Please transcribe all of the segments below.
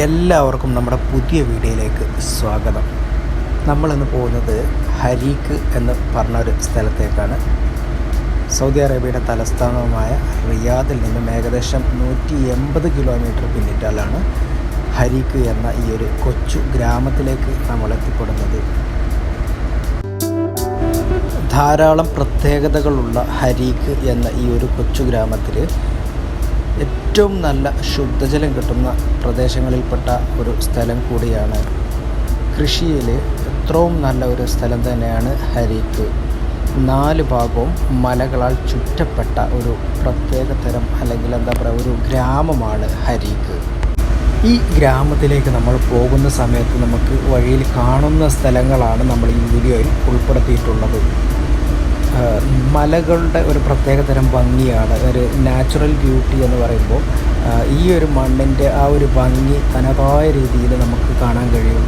എല്ലാവർക്കും നമ്മുടെ പുതിയ വീഡിയോയിലേക്ക് സ്വാഗതം. നമ്മളിന്ന് പോകുന്നത് ഹരീക്ക് എന്ന് പറഞ്ഞ ഒരു സ്ഥലത്തേക്കാണ്. സൗദി അറേബ്യയുടെ തലസ്ഥാനവുമായ റിയാദിൽ നിന്നും ഏകദേശം നൂറ്റി എൺപത് കിലോമീറ്റർ പിന്നിട്ടാലാണ് ഹരീക്ക് എന്ന ഈ ഒരു കൊച്ചു ഗ്രാമത്തിലേക്ക് നമ്മൾ എത്തിപ്പെടുന്നത് ധാരാളം പ്രത്യേകതകളുള്ള ഹരീക്ക് എന്ന ഈ ഒരു കൊച്ചു ഗ്രാമത്തിൽ ഏറ്റവും നല്ല ശുദ്ധജലം കിട്ടുന്ന പ്രദേശങ്ങളിൽപ്പെട്ട ഒരു സ്ഥലം കൂടിയാണ് കൃഷിയിൽ എത്രയും നല്ല ഒരു സ്ഥലം തന്നെയാണ് ഹരിക്ക്. നാല് ഭാഗവും മലകളാൽ ചുറ്റപ്പെട്ട ഒരു പ്രത്യേക തരം അല്ലെങ്കിൽ എന്താ പറയുക ഒരു ഗ്രാമമാണ് ഹരീക്ക്. ഈ ഗ്രാമത്തിലേക്ക് നമ്മൾ പോകുന്ന സമയത്ത് നമുക്ക് വഴിയിൽ കാണുന്ന സ്ഥലങ്ങളാണ് നമ്മൾ ഈ വീഡിയോയിൽ ഉൾപ്പെടുത്തിയിട്ടുള്ളത്. മലകളുടെ ഒരു പ്രത്യേക തരം ഭംഗിയാണ് ഒരു നാച്ചുറൽ ബ്യൂട്ടി എന്ന് പറയുമ്പോൾ ഈ ഒരു മണ്ണിന്റെ ആ ഒരു ഭംഗി തനതായ രീതിയിൽ നമുക്ക് കാണാൻ കഴിയും.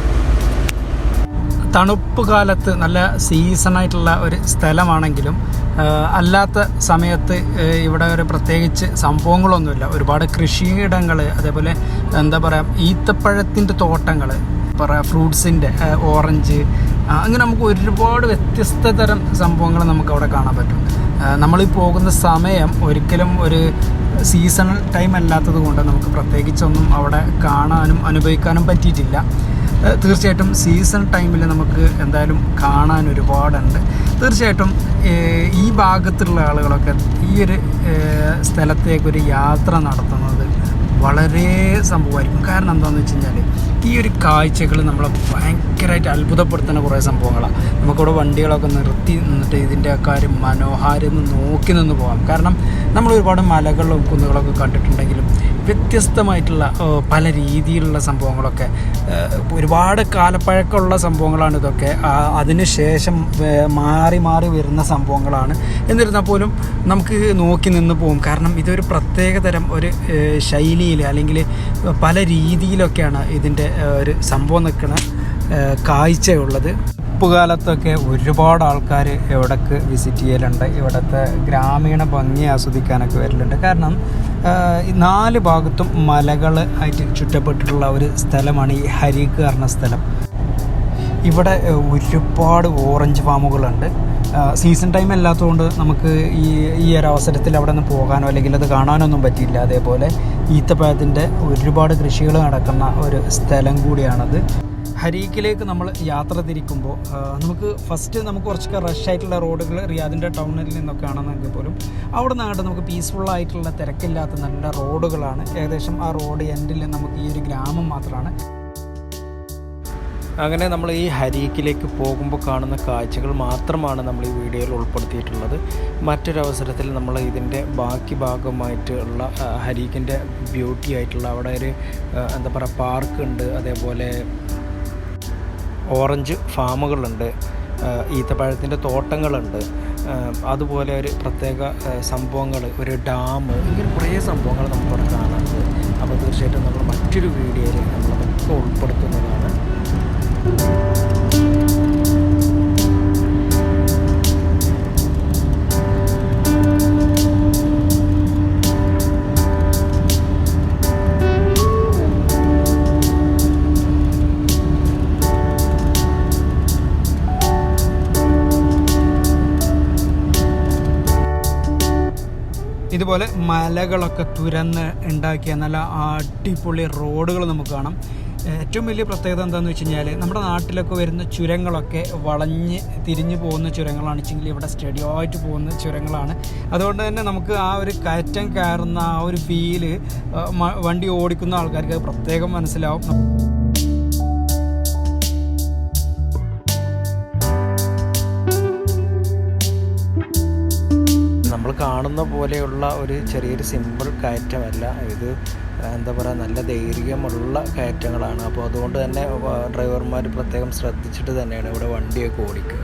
തണുപ്പ് കാലത്ത് നല്ല സീസണായിട്ടുള്ള ഒരു സ്ഥലമാണെങ്കിലും അല്ലാത്ത സമയത്ത് ഇവിടെ ഒരു പ്രത്യേകിച്ച് സംഭവങ്ങളൊന്നുമില്ല. ഒരുപാട് കൃഷിയിടങ്ങൾ അതേപോലെ എന്താ പറയുക ഈത്തപ്പഴത്തിന്റെ തോട്ടങ്ങൾ പറയാം ഫ്രൂട്ട്സിന്റെ ഓറഞ്ച് അങ്ങനെ നമുക്ക് ഒരുപാട് വ്യത്യസ്ത തരം സംഭവങ്ങൾ നമുക്ക് അവിടെ കാണാൻ പറ്റും. നമ്മൾ പോകുന്ന സമയം ഒരിക്കലും ഒരു സീസണൽ ടൈം അല്ലാത്തത് കൊണ്ട് നമുക്ക് പ്രത്യേകിച്ചൊന്നും അവിടെ കാണാനും അനുഭവിക്കാനും പറ്റിയിട്ടില്ല. തീർച്ചയായിട്ടും സീസൺ ടൈമിൽ നമുക്ക് എന്തായാലും കാണാൻ ഒരുപാടുണ്ട്. തീർച്ചയായിട്ടും ഈ ഭാഗത്തുള്ള ആളുകളൊക്കെ ഈ ഒരു സ്ഥലത്തേക്ക് സ്ഥലത്തേക്കൊരു യാത്ര നടത്തുന്നത് വളരെ സംഭവമായിരിക്കും. കാരണം എന്താണെന്ന് വെച്ച് കഴിഞ്ഞാൽ ഈ ഒരു കാഴ്ചകൾ നമ്മളെ ഭയങ്കരമായിട്ട് അത്ഭുതപ്പെടുത്തുന്ന കുറേ സംഭവങ്ങളാണ് നമുക്കിവിടെ വണ്ടികളൊക്കെ നിർത്തി നിന്നിട്ട് ഇതിന്റെ കാര്യം മനോഹാരം നോക്കി നിന്ന് പോകാം. കാരണം നമ്മൾ ഒരുപാട് മലകളും കുന്നുകളൊക്കെ കണ്ടിട്ടുണ്ടെങ്കിലും വ്യത്യസ്തമായിട്ടുള്ള പല രീതിയിലുള്ള സംഭവങ്ങളൊക്കെ ഒരുപാട് കാലപ്പഴക്കമുള്ള സംഭവങ്ങളാണ് ഇതൊക്കെ. അതിനുശേഷം മാറി മാറി വരുന്ന സംഭവങ്ങളാണ്. എന്നിരുന്നാൽ പോലും നമുക്ക് നോക്കി നിന്ന് പോകും കാരണം ഇതൊരു പ്രത്യേക തരം ഒരു ശൈലിയിൽ അല്ലെങ്കിൽ പല രീതിയിലൊക്കെയാണ് ഇതിന്റെ ഒരു സംഭവം നിൽക്കുന്ന ഏഹ്, കാഴ്ചയുള്ളത് കാലത്തൊക്കെ ഒരുപാട് ആൾക്കാർ എവിടേക്ക് വിസിറ്റ് ചെയ്യലുണ്ട്. ഇവിടുത്തെ ഗ്രാമീണ ഭംഗി ആസ്വദിക്കാനൊക്കെ വരലുണ്ട്. കാരണം നാല് ഭാഗത്തും മലകൾ ആയിട്ട് ചുറ്റപ്പെട്ടിട്ടുള്ള ഒരു സ്ഥലമാണ് ഈ ഹരീക്ക് പറഞ്ഞ സ്ഥലം. ഇവിടെ ഒരുപാട് ഓറഞ്ച് ഫാമുകളുണ്ട്. സീസൺ ടൈം അല്ലാത്തതുകൊണ്ട് നമുക്ക് ഈ ഈ ഒരു അവസരത്തിൽ അവിടെ നിന്ന് പോകാനോ അല്ലെങ്കിൽ അത് കാണാനൊന്നും പറ്റിയില്ല. അതേപോലെ ഈത്തപ്പഴത്തിന്റെ ഒരുപാട് കൃഷികൾ നടക്കുന്ന ഒരു സ്ഥലം കൂടിയാണത്. ഹരീക്കിലേക്ക് നമ്മൾ യാത്ര തിരിക്കുമ്പോൾ നമുക്ക് ഫസ്റ്റ് നമുക്ക് കുറച്ചൊക്കെ റഷ് ആയിട്ടുള്ള റോഡുകൾ റിയാദിന്റെ ടൗണിൽ നിന്നൊക്കെ ആണെന്നെങ്കിൽ പോലും അവിടെ നിന്നായിട്ട് നമുക്ക് പീസ്ഫുൾ ആയിട്ടുള്ള തിരക്കില്ലാത്ത നല്ല റോഡുകളാണ് ഏകദേശം ആ റോഡ് എൻഡിൽ നമുക്ക് ഈ ഒരു ഗ്രാമം മാത്രമാണ്. അങ്ങനെ നമ്മൾ ഈ ഹരീക്കിലേക്ക് പോകുമ്പോൾ കാണുന്ന കാഴ്ചകൾ മാത്രമാണ് നമ്മൾ ഈ വീഡിയോയിൽ ഉൾപ്പെടുത്തിയിട്ടുള്ളത്. മറ്റൊരവസരത്തിൽ നമ്മൾ ഇതിന്റെ ബാക്കി ഭാഗമായിട്ടുള്ള ഹരീക്കിന്റെ ബ്യൂട്ടി ആയിട്ടുള്ള അവിടെ ഒരു എന്താ പറയുക പാർക്ക് ഉണ്ട്. അതേപോലെ ഓറഞ്ച് ഫാമുകളുണ്ട്. ഈത്തപ്പഴത്തിന്റെ തോട്ടങ്ങളുണ്ട്. അതുപോലെ ഒരു പ്രത്യേക സംഭവങ്ങൾ ഒരു ഡാം ഇങ്ങനെ കുറേ സംഭവങ്ങൾ നമുക്കവിടെ കാണാനുണ്ട്. അപ്പോൾ തീർച്ചയായിട്ടും നമ്മൾ മറ്റൊരു വീഡിയോയിൽ നമ്മളതൊക്കെ ഉൾപ്പെടുത്തുന്നതാണ്. ഇതുപോലെ മലകളൊക്കെ തുരന്ന് ഉണ്ടാക്കിയ നല്ല അടിപൊളി റോഡുകൾ നമുക്ക് കാണാം. ഏറ്റവും വലിയ പ്രത്യേകത എന്താണെന്ന് വെച്ച് കഴിഞ്ഞാൽ നമ്മുടെ നാട്ടിലൊക്കെ വരുന്ന ചുരങ്ങളൊക്കെ വളഞ്ഞ് തിരിഞ്ഞു പോകുന്ന ചുരങ്ങളാണ്. വെച്ചെങ്കിൽ ഇവിടെ സ്റ്റഡിയായിട്ട് പോകുന്ന ചുരങ്ങളാണ്. അതുകൊണ്ട് തന്നെ നമുക്ക് ആ ഒരു കയറ്റം കയറുന്ന ആ ഒരു ഫീൽ വണ്ടി ഓടിക്കുന്ന ആൾക്കാർക്ക് പ്രത്യേകം മനസ്സിലാവും. കാണുന്ന പോലെയുള്ള ഒരു ചെറിയൊരു സിമ്പിൾ കയറ്റമല്ല. ഇത് എന്താ പറയുക നല്ല ധൈര്യമുള്ള കയറ്റങ്ങളാണ്. അപ്പോൾ അതുകൊണ്ട് തന്നെ ഡ്രൈവർമാർ പ്രത്യേകം ശ്രദ്ധിച്ചിട്ട് തന്നെയാണ് ഇവിടെ വണ്ടിയൊക്കെ ഓടിക്കുക.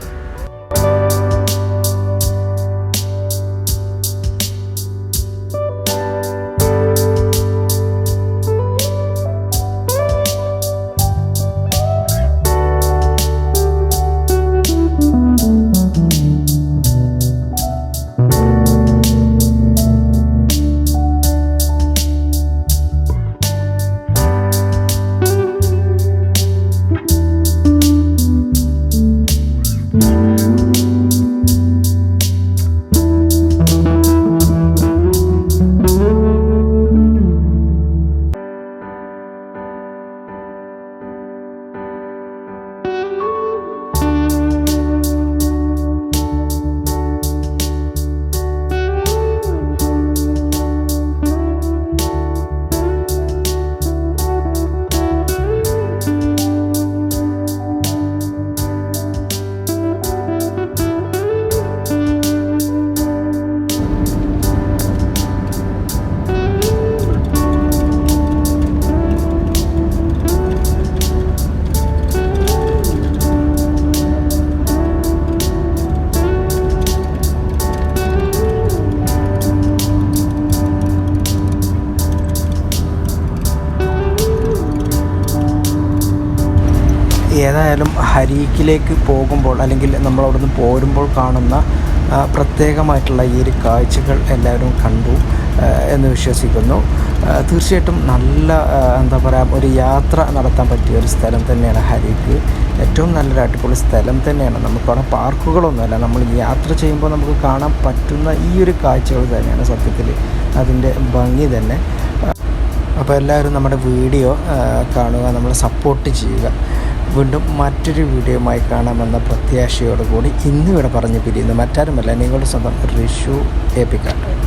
ഏതായാലും ഹരീക്കിലേക്ക് പോകുമ്പോൾ അല്ലെങ്കിൽ നമ്മൾ അവിടുന്ന് പോരുമ്പോൾ കാണുന്ന പ്രത്യേകമായിട്ടുള്ള ഈ ഒരു കാഴ്ചകൾ എല്ലാവരും കണ്ടു എന്ന് വിശ്വസിക്കുന്നു. തീർച്ചയായിട്ടും നല്ല എന്താ പറയുക ഒരു യാത്ര നടത്താൻ പറ്റിയ ഒരു സ്ഥലം തന്നെയാണ് ഹരീക്ക്. ഏറ്റവും നല്ലൊരു അടിപൊളി സ്ഥലം തന്നെയാണ്. നമുക്കവിടെ പാർക്കുകളൊന്നുമല്ല. നമ്മൾ യാത്ര ചെയ്യുമ്പോൾ നമുക്ക് കാണാൻ പറ്റുന്ന ഈ ഒരു കാഴ്ചകൾ തന്നെയാണ് സത്യത്തിൽ അതിന്റെ ഭംഗി തന്നെ. അപ്പോൾ എല്ലാവരും നമ്മുടെ വീഡിയോ കാണുക നമ്മളെ സപ്പോർട്ട് ചെയ്യുക. വീണ്ടും മറ്റൊരു വീഡിയോയുമായി കാണാമെന്ന പ്രത്യാശയോടുകൂടി ഇന്നിവിടെ പറഞ്ഞു പിരിയുന്നു. മറ്റാരുമല്ല നിങ്ങളുടെ സ്വന്തം ഋഷു ഏപ്പിക്കാട്ട്.